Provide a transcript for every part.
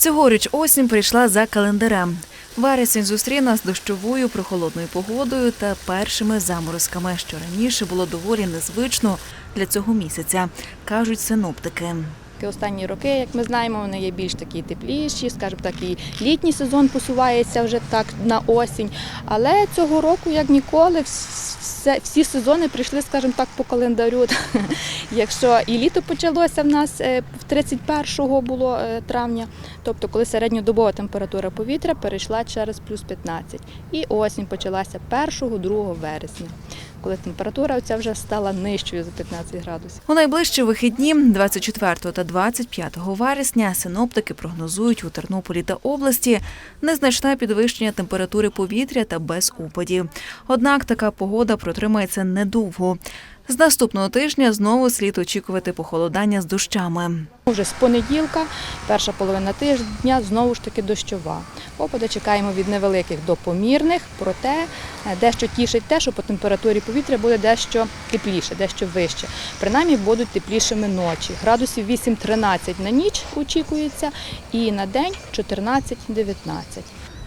Цьогоріч осінь прийшла за календарем. Вересень зустрів нас дощовою прохолодною погодою та першими заморозками, що раніше було доволі незвично для цього місяця, кажуть синоптики. Останні роки, як ми знаємо, вони є більш такі тепліші, скажімо так, і літній сезон посувається вже так на осінь. Але цього року, як ніколи, все, всі сезони прийшли, скажімо так, по календарю. Якщо і літо почалося в нас е, в 31 було е, травня, тобто коли середньодобова температура повітря перейшла через плюс 15. І осінь почалася 1-2 вересня, коли температура оця вже стала нижчою за 15 градусів. У найближчі вихідні, 24 та 25 вересня, синоптики прогнозують у Тернополі та області незначне підвищення температури повітря та без опадів. Однак така погода протримається недовго. З наступного тижня знову слід очікувати похолодання з дощами. Вже з понеділка, перша половина тижня, знову ж таки дощова. Опади чекаємо від невеликих до помірних, проте е, дещо тішить те, що по температурі повітря буде дещо тепліше, дещо вище. Принаймні будуть теплішими ночі. Градусів 8-13 на ніч очікується і на день 14-19.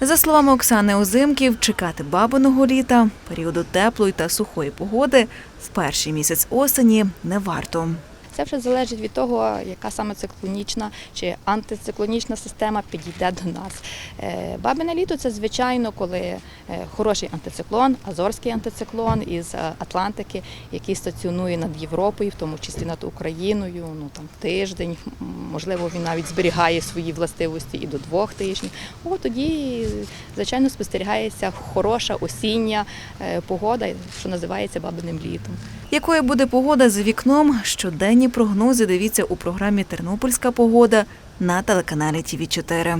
За словами Оксани Озимків, чекати бабиного літа, періоду теплої та сухої погоди в перший місяць осені не варто. Це вже залежить від того, яка саме циклонічна чи антициклонічна система підійде до нас. Е, Бабине літо це звичайно, коли е, хороший антициклон, азорський антициклон із е, Атлантики, який стаціонує над Європою, в тому числі над Україною, ну там тиждень. Можливо, він навіть зберігає свої властивості і до двох тижнів. О, тоді, звичайно, спостерігається хороша осіння погода, що називається бабиним літом. Якою буде погода за вікном? Щоденні прогнози дивіться у програмі Тернопільська погода на телеканалі ТІВІ 4